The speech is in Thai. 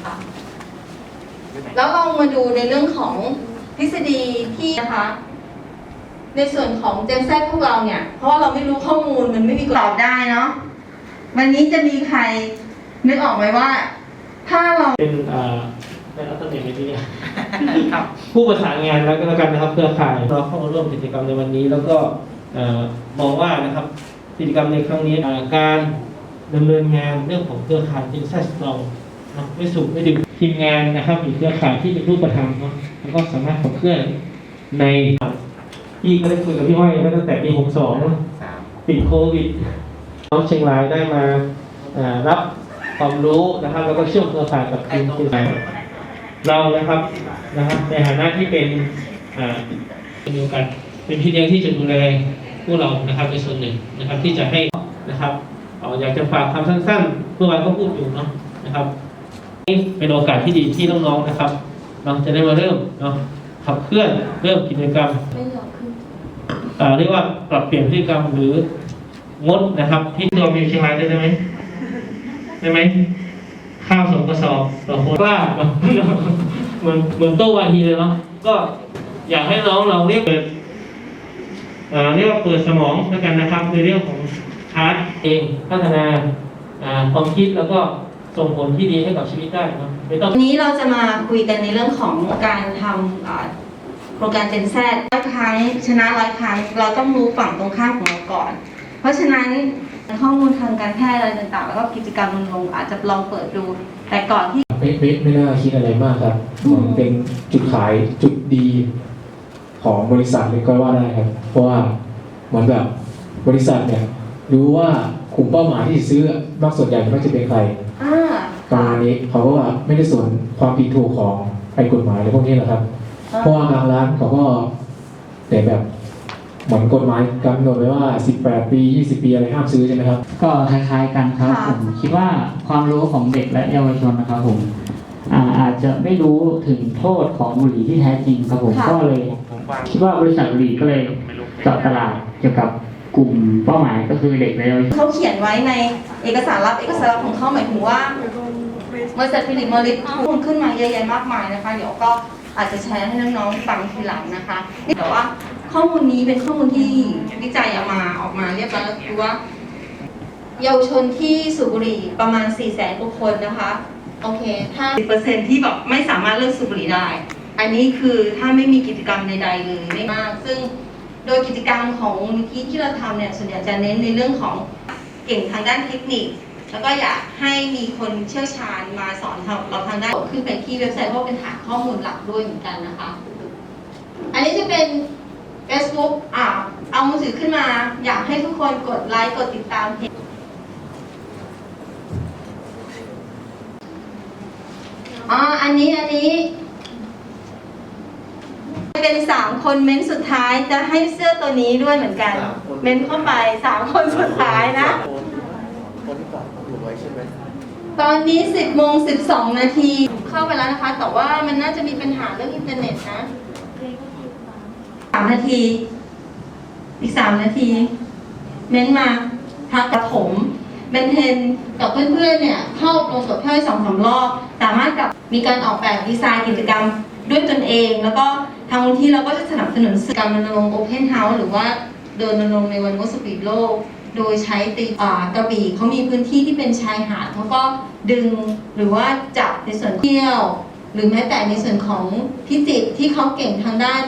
นะคะแล้วลองมาดูในเรื่องของทฤษฎีที่นะคะ ในส่วนของเจนแซพวกเราเนี่ย เพราะว่าเราไม่รู้ข้อมูลมันไม่มีตอบได้เนาะวันนี้จะมีใครนึกออกไหมว่า ถ้าเราเป็นเอ่อเป็นอัตเนตในที่นี้ผู้ประสานงานแล้วก็แล้วกันนะครับเครือข่ายเราเข้ามาร่วมกิจกรรมในวันนี้ แล้วก็เอ่อมองว่านะครับกิจกรรมในครั้งนี้เอ่อการดำเนินงานเรื่องของเครือข่ายที่แท้เราเนาะ ไม่สุขไม่ดึงทีมงานนะครับมีเครือข่ายที่เป็นรูปธรรมเนาะแล้วก็สามารถขับเคลื่อนในพี่ก็ได้คุยกับพี่อ้อยมาตั้งแต่ปี62ติดโควิดน้องเชียงรายได้มาเอ่อรับความรู้นะครับ แล้วก็เชื่อมเครือข่ายกับทีมเชียงรายเรานะครับนะครับในฐานะที่เป็นอ่าเป็นเดียวกัน เป็นพี่เลี้ยงที่จะดูแลพวกเรานะครับในส่วนหนึ่งนะครับที่จะให้นะครับเอ่ออยากจะฝากคำสั้นๆเมื่อวานก็พูดอยู่เนาะนะครับนี่ เป็นโอกาสที่ดีที่น้องๆนะครับเราจะได้มาเริ่มเนาะขับเคลื่อนเริ่มกิจกรรมไม่ยอมขึ้นเอ่อเรียกว่าปรับเปลี่ยนพฤติกรรมหรืองดนะครับที่ตัวมีเชียงรายได้ไหมได้ไหมข้าวสองกระสอบต่อคนกล้าเหมือนเหมือนโต๊ะวาทีเลยเนาะก็อยากให้น้องเราเรียกเปิดเอ่อเรียกว่าเปิดสมองแล้วกันนะครับในเรื่องของชาร์จเองพัฒนาอ่าความคิดแล้วก็ ส่งผลที่ดีให้กับชีวิตได้เนาะไม่ต้อง วันนี้เราจะมาคุยกันในเรื่องของการทำอ่าโปรแกรมเจนแซร้อยครั้งชนะร้อยครั้ง เราต้องรู้ฝั่งตรงข้ามของเราก่อน เพราะฉะนั้นข้อมูลทางการแพทย์อะไรต่างๆ แล้วก็กิจกรรมลงๆอาจจะลองเปิดดู แต่ก่อนที่ ไม่ไม่ไม่น่าคิดอะไรมากครับมันเป็นจุดขายจุดดีของบริษัทเลยก็ว่าได้ครับ เพราะว่าเหมือนแบบบริษัทเนี่ยรู้ว่ากลุ่มเป้าหมายที่จะซื้อมากส่วนใหญ่ไม่ว่าจะเป็นใครอ่า ประมาณนี้เขาก็ว่าไม่ได้สนความผิดถูกของไอ้กฎหมายอะไรพวกนี้แหละครับเพราะว่าบางร้านเขาก็แต่แบบเหมือนกฎหมายกำหนดไว้ว่า 18 ปี 20 ปีอะไรห้ามซื้อใช่ไหมครับ ก็คล้ายๆกันครับผมคิดว่าความรู้ของเด็กและเยาวชนนะครับผมอ่าอาจจะไม่รู้ถึงโทษของบุหรี่ที่แท้จริงครับผมก็เลยคิดว่าบริษัทบุหรี่ก็เลยเจาะตลาดเกี่ยวกับกลุ่มเป้าหมายก็คือเด็กและเยาวชนเขาเขียนไว้ในเอกสารลับเอกสารลับของเขาหมายถึงว่า บริษัทฟิลิปมอริสพูดขึ้นมาเยอะแยะมากมายนะคะ เดี๋ยวก็อาจจะแชร์ให้น้องๆฟังทีหลังนะคะแต่ว่าข้อมูลนี้เป็นข้อมูลที่วิจัยเอามาออกมาเรียบร้อยแล้วคือว่าเยาวชนที่สูบบุหรี่ประมาณ 4 0 0แสนกว่าคนนะคะ โอเค ถ้า 10%ที่แบบไม่สามารถเลิกสูบบุหรี่ได้ อันนี้คือถ้าไม่มีกิจกรรมใดๆเลยไม่มาก ซึ่งโดยกิจกรรมของมูลนิธิที่เราทำเนี่ย ส่วนใหญ่จะเน้นในเรื่องของเก่งทางด้านเทคนิค แล้วก็อยากให้มีคนเชี่ยวชาญมาสอนเราทางด้านขึ้นไปที่เว็บไซต์เพราะเป็นฐานข้อมูลหลักด้วยเหมือนกันนะคะ อันนี้จะเป็น Facebook อ่าเอามือถือขึ้นมา อยากให้ทุกคนกดไลค์ กดติดตามเพจอ๋อ อันนี้อันนี้เป็นสามคนเม้นท์สุดท้ายจะให้เสื้อตัวนี้ด้วยเหมือนกันสามคนเม้นท์เข้าไปสามคนสุดท้ายนะ คนที่กอดเขาอยู่ ไว้ใช่ไหมตอนนี้ 10โมง12 นาที เข้าไปแล้วนะคะ แต่ว่ามันน่าจะมีปัญหาเรื่องอินเทอร์เน็ตนะสามนาที อีกสามนาที เม้นมาทักกระผมเบนเทนกับเพื่อนๆเนี่ยเข้าลงกับพี่อ้อยสองสามรอบ สามารถกับมีการออกแบบดีไซน์กิจกรรมด้วยตนเอง แล้วก็ทางที่เราก็จะสนับสนุนสื่อการรณรงค์โอเพนเฮาส์หรือว่าเดินรณรงค์ในวันงดสปีดโลก โดยใช้ตีอ่ากระบี่เขามีพื้นที่ที่เป็นชายหาดเขาก็ดึงหรือว่าจับในส่วนเที่ยว หรือแม้แต่ในส่วนของพิจิตรที่เขาเก่งทางด้าน